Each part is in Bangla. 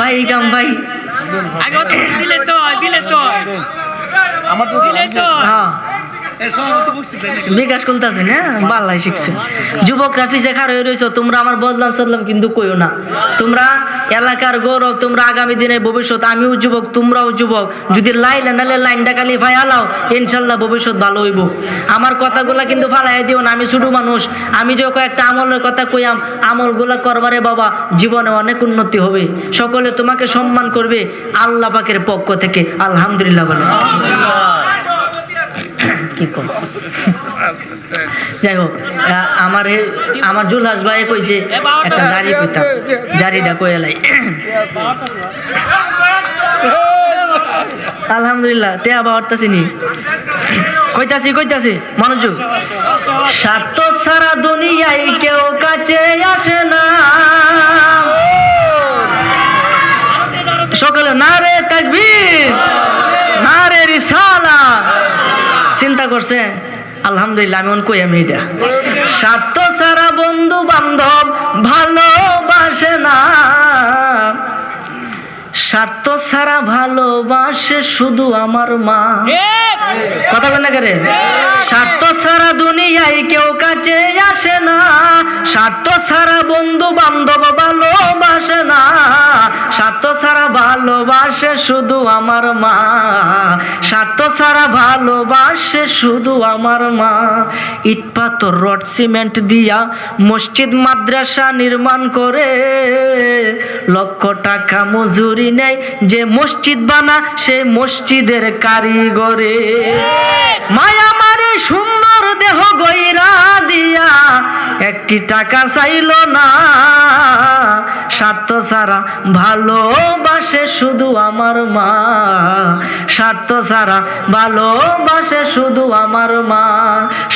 ভাই গাম ভাই। আগে তো দিলে তো দিলে তো আমার তো দিলে তো। হ্যাঁ। বিকাশ করতেছে না? বাল্লাই শিখছে। যুবকরা ফিসে খার হয়ে রয়েছো তোমরা আমার বদলাম সদলাম কিন্তু কইও না। তোমরা এলাকার গৌরব তোমরা আগামী দিনে ভবিষ্যৎ আমিও যুবক তোমরাও যুবক। যদি লাইলে নালে লাইনটা খালি ভাই আলাও ইনশাল্লাহ ভবিষ্যৎ ভালো হইব। আমার কথাগুলা কিন্তু ফালাই দিও না আমি শুধু মানুষ। আমি যে কয়েকটা আমলের কথা কইয়াম আমলগুলা করবারে বাবা জীবনে অনেক উন্নতি হবে। সকলে তোমাকে সম্মান করবে আল্লাহ পাকের পক্ষ থেকে। আলহামদুলিল্লাহ বলে। কি কর যাই হোক আমার আমার জুলহাস ভাই কইছে একটা জারি পেতাম জারিটা কয়ে লাই। আলহামদুলিল্লাহ তে আবার হরতাছি নি। কইতাছি কইতাছি মনোযোগ। স্বার্থ সারা দুনিয়ায় কেউ কাছে আসে না সকালে না রে তাকবীর না রে রিসালা চিন্তা করছে? আলহামদুলিল্লাহ আমি কই আমি এটা। স্বার্থ ছাড়া বন্ধু বান্ধব ভালোবাসে না। স্বার্থ ছাড়া ভালোবাসে শুধু আমার মা। কথা বল না করে স্বার্থ ছাড়া দুনিয়ায় কেউ কাছে আসে না। স্বার্থ ছাড়া বন্ধু বান্ধব ভালোবাসে না। স্বার্থ ছাড়া ভালোবাসে শুধু আমার মা। স্বার্থ ছাড়া ভালোবাসে শুধু আমার মা। ইট পাথর রড সিমেন্ট দিয়া মসজিদ মাদ্রাসা নির্মাণ করে লক্ষ টাকা মজুরি নেয় যে মসজিদ বানা সে মসজিদের কারিগরে। মায়া মারে সুন্দর দেহ গইরা দিয়া, একটি টাকা চাইল না। স্বার্থ ছাড়া ভালোবাসে শুধু আমার মা। স্বার্থ ছাড়া ভালোবাসে শুধু আমার মা।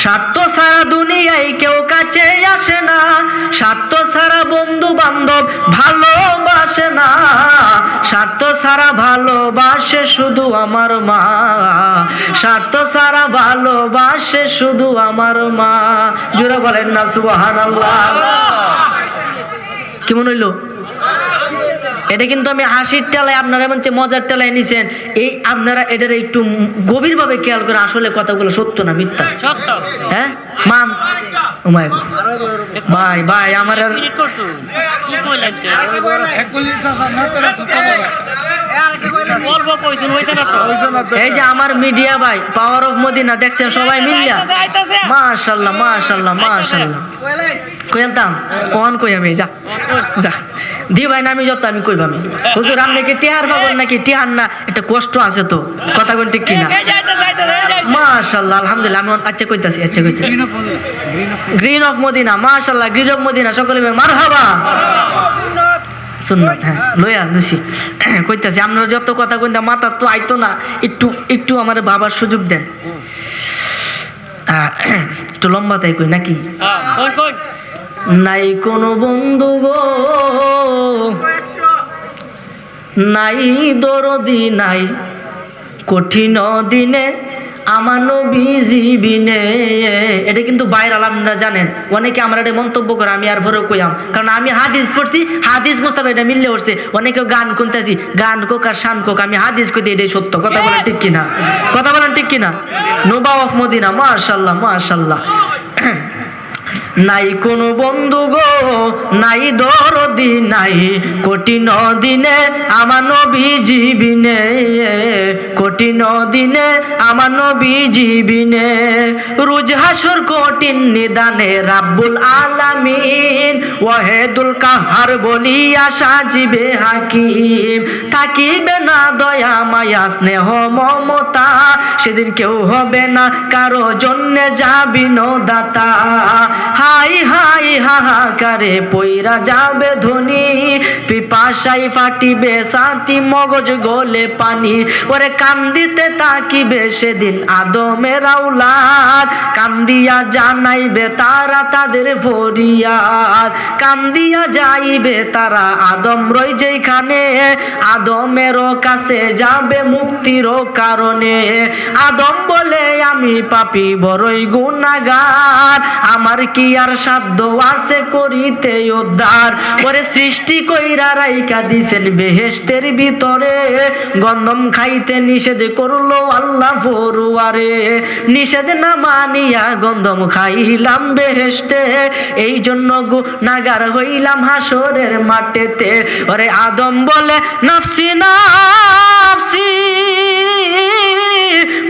স্বার্থ ছাড়া দুনিয়ায় কেউ কাছে আসে না। স্বার্থ ছাড়া বন্ধু বান্ধব না স্বার্থ সারা ভালোবাসে শুধু আমার মা। স্বার্থ সারা ভালোবাসে শুধু আমার মা। জোরে বলেন না সুবাহান কেমন হইল? এটা কিন্তু আমি হাসির টেলায় আপনারা এমন মজার টেলায় নিছেন এই আপনারা এটার একটু গভীরভাবে খেয়াল করে আসলে কথাগুলো সত্য না মিথ্যা? হ্যাঁ? মাম ভাই ভাই আমার এই যে আমার মিডিয়া ভাই পাওয়ার অফ মদিনা দেখছেন সবাই মিলিয়া। মাশাল্লাহ মাশাল্লাহ মাশাল্লাহ। কইলতাম কোন কই আমি? যা যা। দি ভাই না আমি যত আমি কইব আমি। হুজুর আপনি কি টিয়ার পাগল নাকি? টিয়ার না এটা কষ্ট আছে তো। কথা কোন ঠিক কিনা। মাশাল্লাহ আলহামদুলিল্লাহ আমি আচ্ছা কইতাছি আচ্ছা কইতাছি। গ্রিন অফ মদিনা মাশাল্লাহ গ্রিন অফ মদিনা সকলে মারহাবা। সুন্নত হ্যাঁ লইয়া লুসি কইতাছি আপনারা যত কথা কইতা মাথা তো আইতো না। একটু একটু আমার বাবার সুযোগ দেন। একটু লম্বা তাই কই নাকি? হ্যাঁ, নাই কোনো বন্ধু গো। নাই দরদি, নাই কঠিন দিনে আমার নবী জীবিনে এটা কিন্তু বাইরে আপনারা জানেন। অনেকে আমরা এটা মন্তব্য করে, আমি আর ভরে কইয়াম। কারণ আমি হাদিস পড়ছি, হাদিস মোতাবেক এটা মিললে উঠছে। অনেকে গান শুনতেছি, গান কোক আর শান কোক, আমি হাদিস কইতে এটাই সত্য। কথা বলেন ঠিক কিনা? কথা বলেন ঠিক কিনা? নোবা অফ মদিনা, মাশাল্লাহ মাশাল্লাহ। নাই কোনো বন্ধু গো, নাই দরদি নাই। কঠিন দিনে আমার নবী জীবিনে কঠিন দিনে আমার নবী জীবিনে রোজ হাসর কঠিন নিদানে রাব্বুল আলামিন, ওয়াহেদুল কাহার বলিয়া সাজিবে হাকিম। থাকিবে না দয়া, মায়া, স্নেহ, মমতা, সেদিন কেউ হবে না, কারও জন্যে যাবি দাতা হাই হাই হাহাকারে পইরা যাবে ধনী। পিপাসাই ফাটিবে শান্তি, মগজ গলে পানি। ওরে কান্দিতে তাকিবে সেদিন আদমের আউলাদ কান্দিয়া জানাইবে তারা তাদের ফরিয়াদ। কান্দিয়া যাইবে তারা আদম রই যেখানে আদমেরও কাছে যাবে মুক্তির কারণে। আদম বলে, আমি পাপি, বড়ই গুণাগার আমার কি আর সাধ্য আছে করিতে উদ্ধার ওরে সৃষ্টি কইরা রাইকা দিছেন বেহেশতের ভিতরে। গন্ধম খাইতে নিষেধ করল আল্লাহ ফরুয়ারে। নিষেধ না মানিয়া গন্ধম খাইলাম বেহেশতে। এই জন্য নাগার হইলাম হাসরের মাঠেতে। ওরে আদম বলে, নাফসি নাফসি,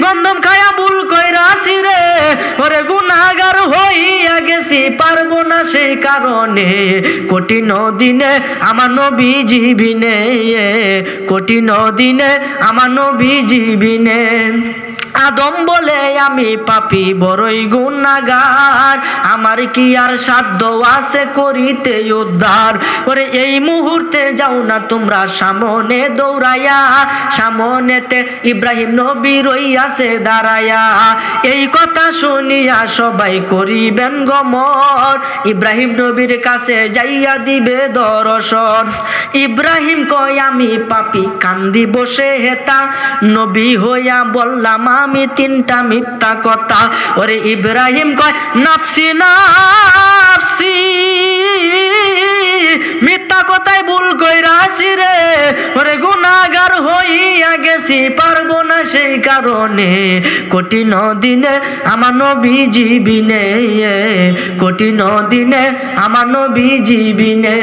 গন্ধম খায়া ভুল কইরাছি রে। ওরে গুনাগার গেছি পারব না সেই কারণে। কঠিন দিনে আমার নবী জীবিনে কঠিন দিনে আমার নবী জীবিনে আদম বলে, আমি পাপি, বড়ই গুণাগার আমার কি আর সাধ্য আছে করিতে উদ্ধার? ওরে, এই মুহূর্তে যাও না তোমরা সামনে দৌড়াইয়া। সামনেতে ইব্রাহিম নবী রইয়াছে দাঁড়াইয়া। এই কথা শুনিয়া সবাই করিবেন গমর। ইব্রাহিম নবীর কাছে যাইয়া দিবে দর্শন। ইব্রাহিম কয়, আমি পাপি কান্দি বসে হেতা। নবী হইয়া বললাম আমি তিনটা মিথ্যা কথা। ওরে ইব্রাহিম কয়, নাফসি নাফসি, মিথ্যা কথাই ভুল কইরাছি রে। ওরে গুনাগার হইয়া গেছি, পারব না সেই কারণে। কঠিন দিনে আমার নবী জীবিনে কঠিন দিনে আমার নবী জীবিনে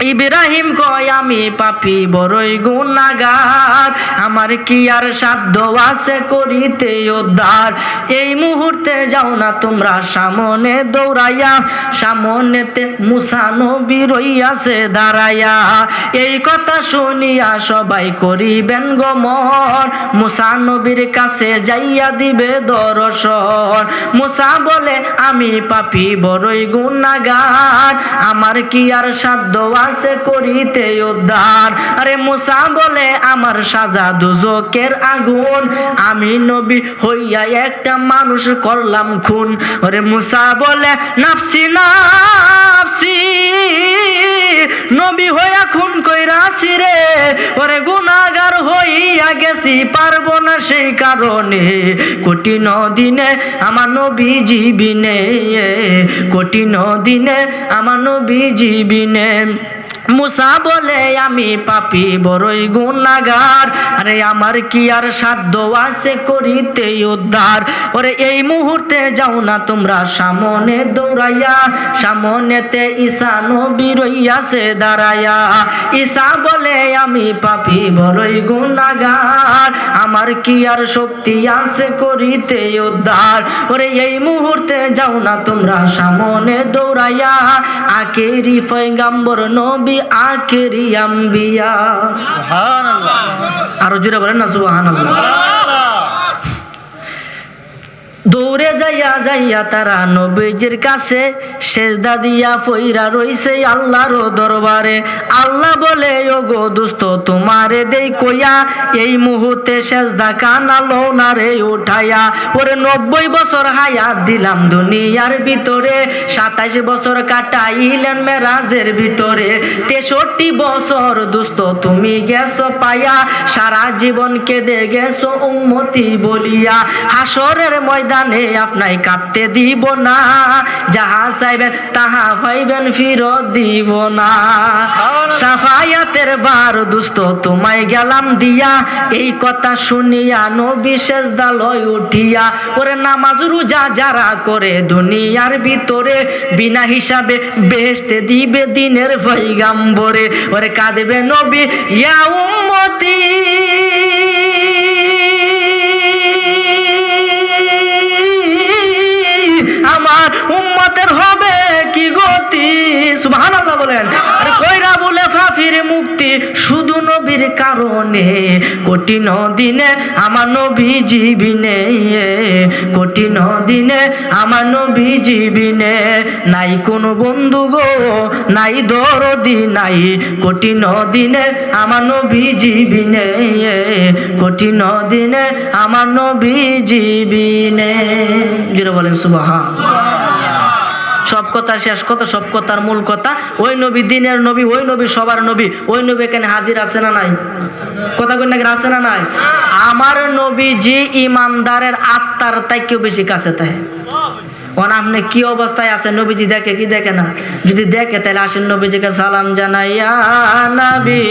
ইব্রাহিম কয়, আমি পাপি, বড়ই গুণাগার আমার কি আর সাধ্য আছে করিতে উদ্ধার? এই মুহূর্তে যাও না তোমরা সামনে দৌড়াইয়া। সামনেতে মুসা নবী রইয়াছে দাঁড়াইয়া। এই কথা শুনিয়া সবাই করিবেন গমন। মুসা নবীর কাছে যাইয়া দিবে দর্শন। মুসা বলে, আমি পাপি, বড়ই গুণাগার আমার কি আর সাধ্য আছে করিতে উদ্ধার। আরে মুসা বলে, আমার সাজা দুজকের আগুন। আমি নবী হইয়া একটা মানুষ করলাম খুন। ওরে মুসা বলে, নাফসি নাফসি, নবী হইয়া খুন কইরাছি রে। ওরে গুনাগার হইয়া গেছি, পারব না সেই কারণে। কঠিন দিনে আমার নবী জীবিনে কঠিন দিনে আমার নবী জীবিনে মুসা বলে, আমি পাপি, বড়ই গুণাগার আরে, আমার কি আর সাধ্য আছে করিতে উদ্ধার? ওরে, এই মুহূর্তে যাও না তোমরা সামনে দৌড়াইয়া। সামনেতে ঈশা নবী রইয়াছে দাঁড়াইয়া। ঈশা বলে, আমি পাপি, বড়ই গুণাগার আমার কি আর শক্তি আছে করিতে উদ্ধার? ওরে, এই মুহূর্তে যাও না তোমরা সামনে দৌড়াইয়া। আকেরি ফৈগাম্বর নবী আখেরি আম্বিয়া। আরও জোরে বলেন না সুবহান দৌড়ে যাইয়া যাইয়া তারা নবীজির কাছে সেজদা দিয়া ফইরা রইছে আল্লাহর দরবারে। আল্লাহ বলে ও গো দুস্ত, তোমারে দেই কইয়া এই মুহূর্তে সেজদা কানালো না রে উঠাইয়া। ওরে নব্বই বছর হায়াত দিলাম দুনিয়ার ভিতরে, সাতাইশ বছর কাটাইলেন মেরাজের ভিতরে। তেষট্টি বছর, দুস্ত, তুমি গেছো পাইয়া সারা জীবন কেঁদে গেছো উন্মতি বলিয়া। হাসরের ময়দানে আপনাই কাঁদতে দিব না। যাহা চাইবেন তাহা পাইবেন ফিরত দিব না। সাফায়াতের বার দুস্ত, তোমায় গেলাম দিয়া। এই কথা শুনিয়া নবী সেজদালয় উঠিয়া, ওরে নামাজ রোজা যারা করে দুনিয়ার ভিতরে, বিনা হিসাবে বেহেস্তে দিবে দিনের পৈগাম্বরে ওরে কাঁদবে নবী, ইয়া উম্মতি। আমার উম্মতের হবে কি গতি? সুবহানাল্লাহ বলেন। ফাফির মুক্তি শুধু নবীর কারণে। কঠিন দিনে আমার নবী জীবিনে কঠিন দিনে আমার নবী জীবিনে নাই কোনো বন্ধু গো, নাই দরদি নাই। কঠিন দিনে আমার নবী জীবিনে কঠিন দিনে আমার নবী জীবিনে যেটা বলেন সুবাহা সব কথা শেষ কথা, সব কথার মূল কথা, ওই নবী, দিনের নবী, ওই নবী, সবার নবী, ওই নবী এখানে হাজির আছে না নাই? কথা কই নাকি আছে না নাই? আমার নবী যে ইমানদারের আত্মার তাই কেউ বেশি কাছে তাই ওন আপনি কি অবস্থায় আছেন? নবীজি দেখে কি দেখে না? যদি দেখে, তাহলে আসেন নবীজিকে সালাম জানাইয়া, নবী